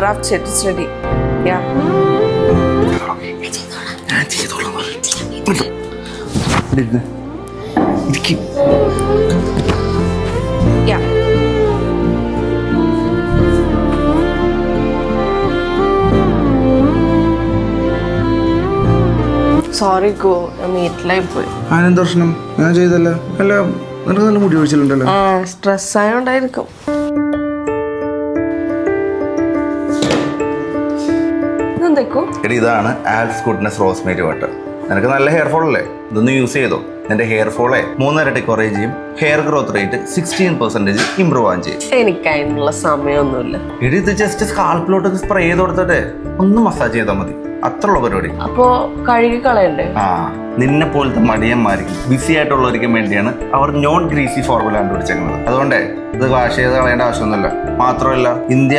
Draft set study യാ ഞാൻ ചെയ്തോളാം ഇവിടെ ഇരുന്ന്. ഇരിക്ക്. യാ സോറി ഗോ മീറ്റിലായി പോയി. ആനന്ദ ഞാൻ ചെയ്തല്ലോ അല്ല നിനക്ക് നല്ല മുടി ഒഴിച്ചിട്ടുണ്ടല്ലോ സ്ട്രെസ് ആയോണ്ടായിരിക്കും. എന്തൊക്കെ എടി ഇതാണ് ആൽസ് ഗുഡ്നസ് റോസ്മേരി വാട്ടർ നിനക്ക് നല്ല ഹെയർ ഫോൾ അല്ലേ? ഇതൊന്ന് യൂസ് ചെയ്തോ. എന്റെ ഹെയർ ഫോളെ മൂന്നരട്ടി കുറേ ചെയ്യും. Hair growth rate sixteen percentage improve ആവും ചെയ്യും. എനിക്ക് അതിനുള്ള സമയമൊന്നുമില്ല. എടി ഇത് ജസ്റ്റ് സ്കാൽപ്പിലോട്ട് സ്പ്രേ ചെയ്ത് കൊടുത്തിട്ട്. ഒന്ന് മസാജ് ചെയ്താൽ മതി. അത്രയുള്ള പരിപാടി. അപ്പോ കഴുകി കളയണ്ടേ? ആ നിന്നെ പോലത്തെ മടിയന്മാർക്ക് ബിസി ആയിട്ടുള്ളവർക്കും വേണ്ടിയാണ് അവർ നോൺ ഗ്രീസി ഫോർമുല കണ്ടുപിടിച്ചേക്കുന്നത്. അതുകൊണ്ട് ഇത് വാഷ് ചെയ്ത് കളയേണ്ട ആവശ്യമൊന്നുമില്ല. മാത്രമല്ല ഇന്ത്യ